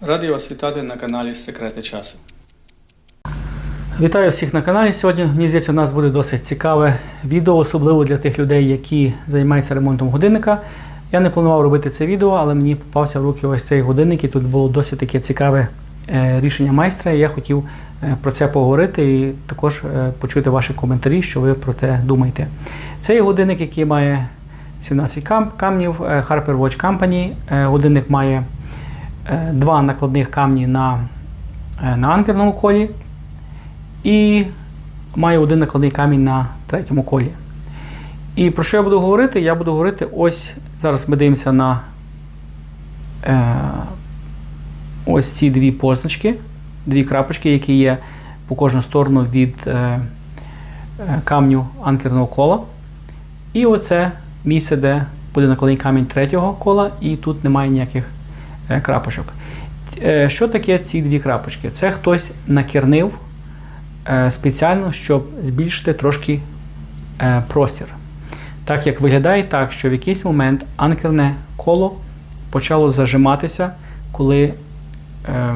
Радий вас вітати на каналі Секрети часу. Вітаю всіх на каналі. Сьогодні, мені здається, у нас буде досить цікаве відео, особливо для тих людей, які займаються ремонтом годинника. Я не планував робити це відео, але мені попався в руки ось цей годинник, і тут було досить таке цікаве е, рішення майстра. Я хотів е, про це поговорити і також е, почути ваші коментарі, що ви про те думаєте. Це є годинник, який має 17 кам- камнів Harper Watch Company. Годинник має два накладних камні на, е, на анкерному колі і маю один накладний камінь на третьому колі. І про що я буду говорити? Я буду говорити ось зараз ми дивимося на е, ось ці дві позначки, дві крапочки, які є по кожну сторону від е, е, камню анкерного кола. І оце місце, де буде накладний камінь третього кола, і тут немає ніяких е, крапочок. Е, що таке ці дві крапочки? Це хтось накернив е, спеціально, щоб збільшити трошки е, простір. Так як виглядає так, що в якийсь момент анкерне коло почало зажиматися, коли е,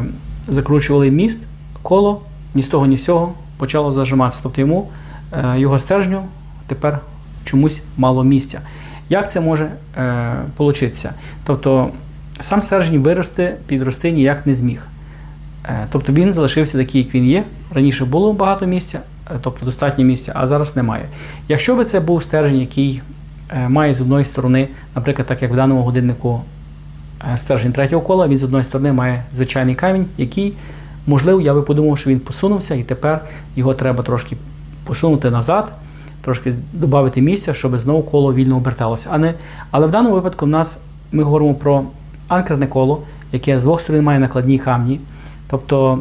закручували міст, коло ні з того, ні з цього почало зажиматися. Тобто йому е, його стержню тепер чомусь мало місця. Як це може е, получитися? Тобто сам стержень вирости, підрости ніяк не зміг. Е, Тобто він залишився такий, як він є. Раніше було багато місця, е, тобто достатньо місця, а зараз немає. Якщо би це був стержень, який е, має з одної сторони, наприклад, так як в даному годиннику стержень третього кола, він з одної сторони має звичайний камінь, який, можливо, я би подумав, що він посунувся, і тепер його треба трошки посунути назад, трошки додати місця, щоб знову коло вільно оберталося. А не, але в даному випадку в нас ми говоримо про анкерне коло, яке з двох сторон має накладні камні. Тобто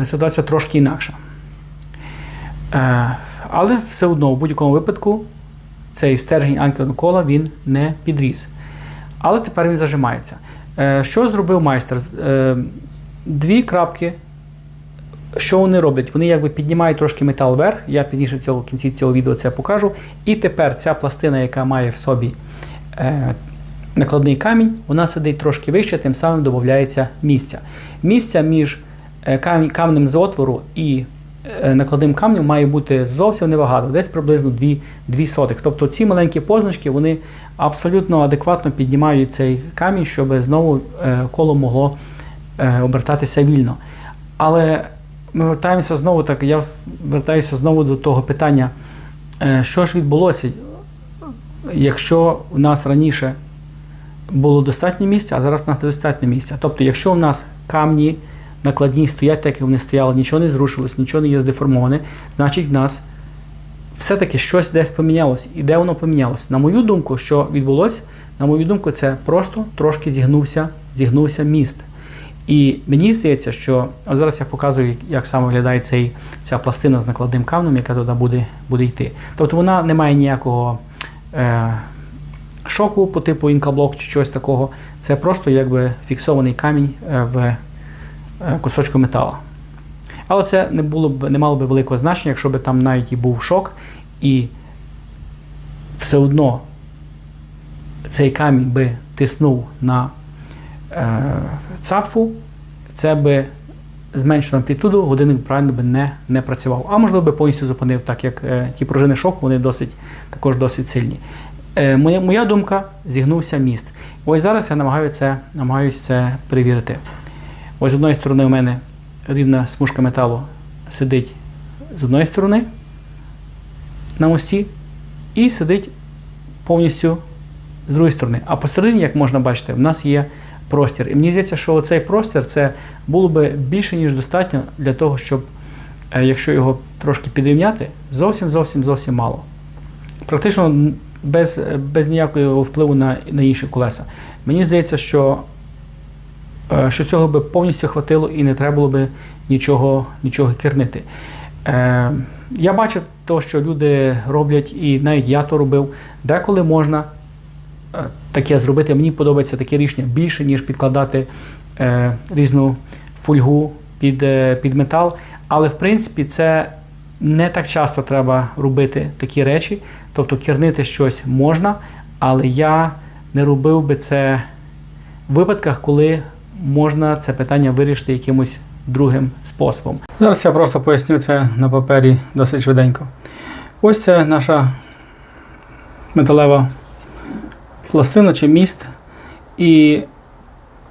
е, ситуація трошки інакша. Е, Але все одно, в будь-якому випадку, цей стержень анкерного кола він не підріс. Але тепер він зажимається. Е, Що зробив майстер? Дві крапки. Що вони роблять? Вони якби піднімають трошки метал вверх. Я пізніше в цьому в кінці цього відео це покажу. І тепер ця пластина, яка має в собі накладний камінь, вона сидить трошки вище, тим самим додається місця. Місця між е, камнем з отвору і е, накладним камнем має бути зовсім небагато, десь приблизно 2, 2 сотих. Тобто ці маленькі позначки вони абсолютно адекватно піднімають цей камінь, щоб знову е, коло могло обертатися вільно. Але ми вертаємося знову так, я вертаюся знову до того питання, що ж відбулося, якщо у нас раніше було достатньо місця, а зараз у нас недостатньо місця. Тобто, якщо у нас камні накладні стоять, так як вони стояли, нічого не зрушилось, нічого не є здеформоване, значить в нас все-таки щось десь помінялось. І де воно помінялось? На мою думку, що відбулося, на мою думку, це просто трошки зігнувся, зігнувся міст. І мені здається, що от зараз я показую, як саме виглядає цей, ця пластина з накладним камнем, яка туди буде, буде йти. Тобто вона не має ніякого е, шоку по типу інкаблок чи чогось такого. Це просто якби фіксований камінь е, в е, кусочку метала. Але це не, було б, не мало б великого значення, якщо б там навіть і був шок, і все одно цей камінь би тиснув на е, цапфу, це би зменшено амплітуду, годинник правильно би не, не працював. А можливо би повністю зупинив, так як е, ті пружини шоку, вони досить, також досить сильні. Е, моя, моя думка, зігнувся міст. Ось зараз я намагаюся це, намагаюся це перевірити. Ось з одної сторони у мене рівна смужка металу сидить з одної сторони на мості і сидить повністю з другої сторони. А посередині, як можна бачити, в нас є простір. І мені здається, що цей простір це було би більше, ніж достатньо для того, щоб, е, якщо його трошки підрівняти, зовсім зовсім зовсім мало. Практично без, без ніякого впливу на, на інші колеса. Мені здається, що, е, що цього би повністю хватило і не треба було би нічого, нічого кернити. Е, я бачив те, що люди роблять, і навіть я то робив. Деколи можна е, таке зробити. Мені подобається таке рішення більше, ніж підкладати е, різну фольгу під, е, під метал. Але в принципі це не так часто треба робити такі речі. Тобто кернити щось можна, але я не робив би це в випадках, коли можна це питання вирішити якимось другим способом. Зараз я просто поясню це на папері досить швиденько. Ось це наша металева пластина чи міст. І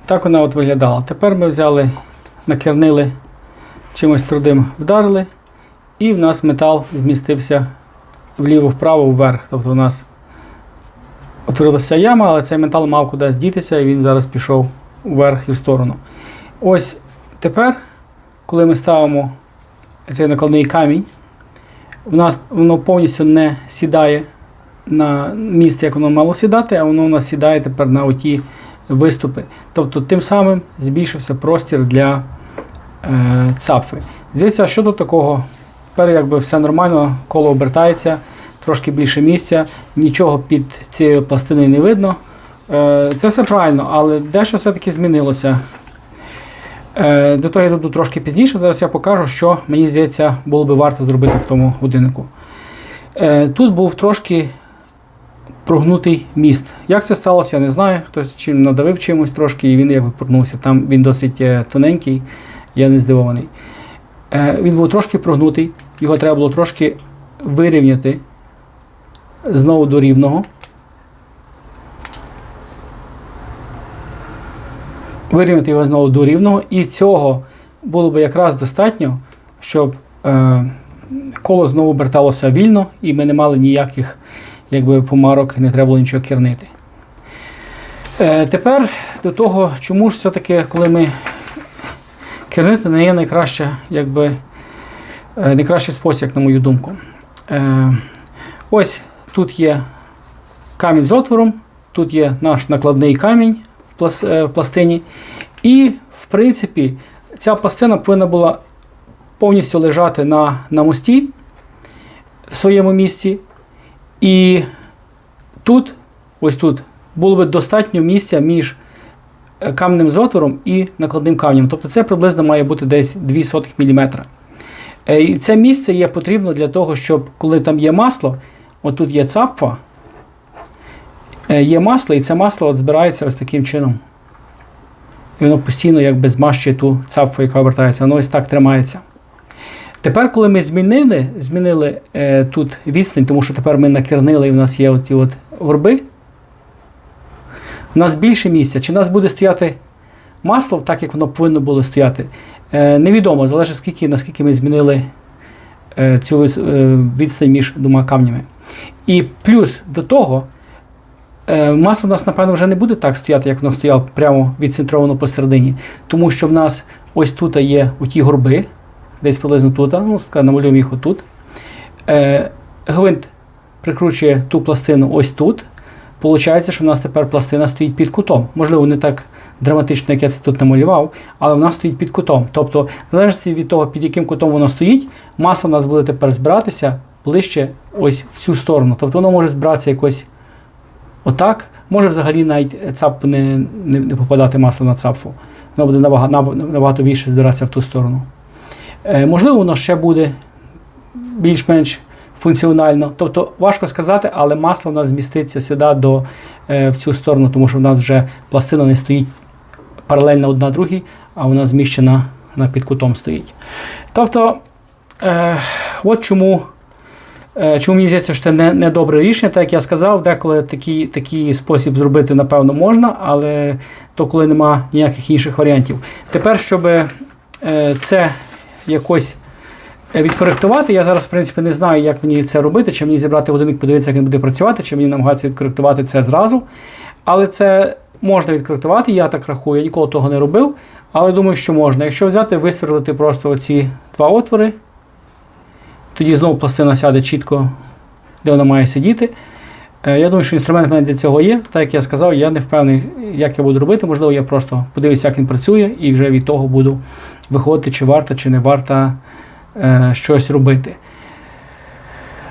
так вона от виглядала. Тепер ми взяли, накернили чимось трудим, вдарили, і в нас метал змістився вліво-вправо вверх. Тобто у нас отворилася яма, але цей метал мав кудись дітися, і він зараз пішов вверх і в сторону. Ось тепер, коли ми ставимо цей накладний камінь, в нас воно повністю не сідає на місце, як воно мало сідати, а воно у нас сідає тепер на оті виступи. Тобто тим самим збільшився простір для е, цапфи. Здається, що тут такого? Тепер якби все нормально, коло обертається, трошки більше місця, нічого під цією пластиною не видно. Е, це все правильно, але дещо все-таки змінилося. Е, до того я дойду трошки пізніше. Зараз я покажу, що мені здається було би варто зробити в тому годиннику. Е, тут був трошки прогнутий міст. Як це сталося, я не знаю. Хтось чим надавив чимось трошки, і він якби прогнувся. Там він досить тоненький, я не здивований. Він був трошки прогнутий, його треба було трошки вирівняти знову до рівного. Вирівняти його знову до рівного, і цього було б якраз достатньо, щоб е, коло знову оберталося вільно, і ми не мали ніяких якби, помарок, не треба було нічого кернити. Е, тепер до того, чому ж все-таки, коли ми кернити не є найкраще, якби, найкращий спосіб, як на мою думку. Е, ось тут є камінь з отвором, тут є наш накладний камінь е, в пластині. І, в принципі, ця пластина повинна була повністю лежати на, на мості в своєму місці. І тут, ось тут, було би достатньо місця між е, камнем з отвором і накладним камнем. Тобто це приблизно має бути десь 0,02 мм. Е, І це місце є потрібно для того, щоб коли там є масло, отут є цапфа, е, є масло, і це масло от збирається ось таким чином. І воно постійно якби змащує ту цапфу, яка обертається. Воно ось так тримається. Тепер, коли ми змінили, змінили е, тут відстань, тому що тепер ми накернили і в нас є оті от горби, у нас більше місця. Чи в нас буде стояти масло так, як воно повинно було стояти? Е, невідомо, залежить скільки, наскільки ми змінили е, цю е, відстань між двома камнями. І плюс до того, масло у нас, напевно, вже не буде так стояти, як воно стояло прямо відцентровано посередині. Тому що в нас ось тут є оті горби, десь приблизно тут, ну, намалюємо їх отут. Гвинт прикручує ту пластину ось тут. Получається, що в нас тепер пластина стоїть під кутом. Можливо, не так драматично, як я це тут намалював, але вона стоїть під кутом. Тобто, в залежності від того, під яким кутом воно стоїть, маса в нас буде тепер збиратися ближче ось в цю сторону. Тобто воно може збиратися якось отак. Може взагалі навіть цап не, не, не попадати масло на цапфу. Воно буде набагато, набагато більше збиратися в ту сторону. Е, можливо, воно ще буде більш-менш функціонально. Тобто важко сказати, але масло в нас зміститься сюди до, е, в цю сторону, тому що в нас вже пластина не стоїть паралельно одна другій, а вона зміщена на під кутом стоїть. Тобто, е, от чому. е, Чому мені здається, що це не, не добре рішення, так як я сказав, деколи такий, такий спосіб зробити, напевно, можна, але то коли нема ніяких інших варіантів. Тепер, щоб е, це якось е, відкоректувати. Я зараз, в принципі, не знаю, як мені це робити, чи мені зібрати годинник, подивитися, як він буде працювати, чи мені намагатися відкоректувати це зразу. Але це можна відкоректувати, я так рахую, я ніколи того не робив. Але думаю, що можна. Якщо взяти, висверлити просто оці два отвори, тоді знову пластина сяде чітко, де вона має сидіти. Е, Я думаю, що інструмент в мене для цього є. Так як я сказав, я не впевнений, як я буду робити. Можливо, я просто подивлюся, як він працює, і вже від того буду виходити, чи варто, чи не варто е, щось робити.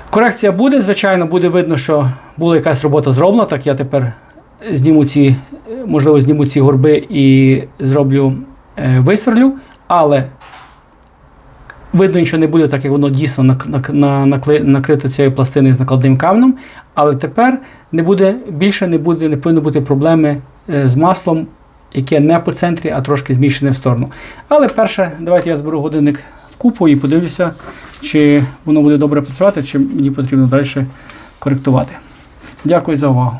Корекція буде, звичайно, буде видно, що була якась робота зроблена. Так я тепер зніму ці, можливо, зніму ці горби і зроблю е, висверлю, але видно нічого не буде, так як воно дійсно накрито цією пластиною з накладним камнем. Але тепер не буде, більше не буде, не повинно бути проблеми е, з маслом яке не по центрі, а трошки зміщене в сторону. Але перше, давайте я зберу годинник в купу і подивлюся, чи воно буде добре працювати, чи мені потрібно далі коректувати. Дякую за увагу.